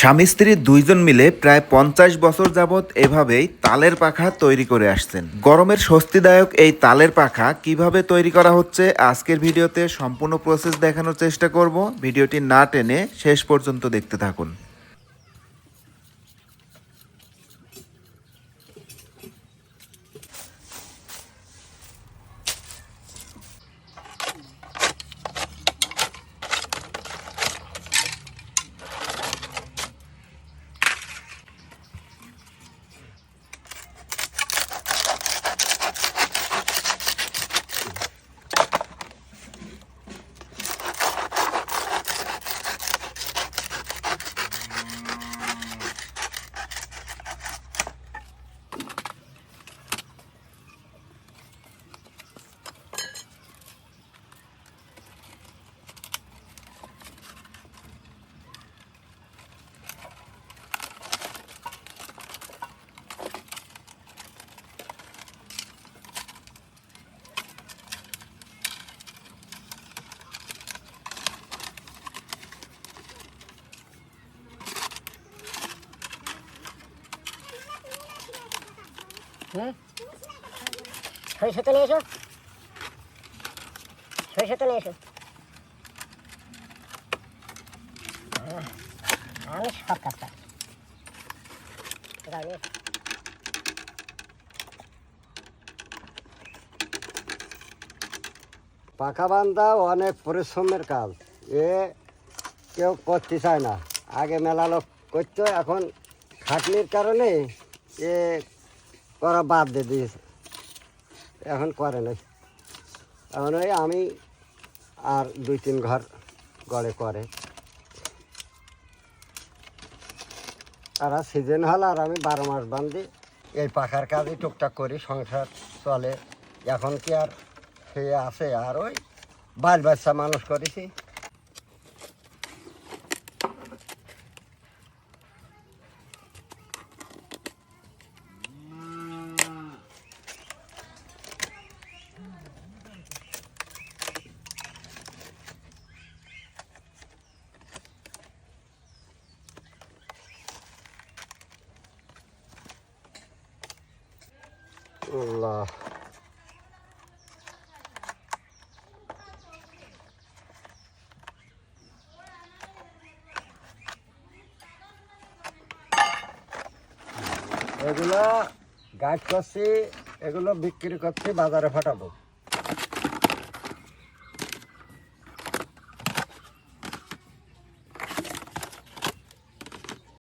স্বামী স্ত্রী দুইজন মিলে প্রায় পঞ্চাশ বছর যাবৎ এভাবেই তালের পাখা তৈরি করে আসছেন। গরমের স্বস্তিদায়ক এই তালের পাখা কীভাবে তৈরি করা হচ্ছে, আজকের ভিডিওতে সম্পূর্ণ প্রসেস দেখানোর চেষ্টা করব। ভিডিওটি না টেনে শেষ পর্যন্ত দেখতে থাকুন। হুম? এসো। এসো। আমি? পাখা বান্ধা অনেক পরিশ্রমের কাজ। এ কেউ করতে চায় না। আগে মেলা লোক করতো, এখন খাটনির কারণে এ করা বাদ দিয়ে দিয়েছে। এখন করে নাই। এখন ওই আমি আর দুই তিন ঘর গড়ে করে। আর সিজন হল আর আমি বারো মাস বান্ধি এই পাখার কাজই টুকটাক করি, সংসার চলে। এখন কি আর সে আছে? আর ওই বাল বাচ্চা মানুষ করেছি। এগুলো গাছ করছি এগুলো বিক্রি করছি বাজারে ফাটাবো।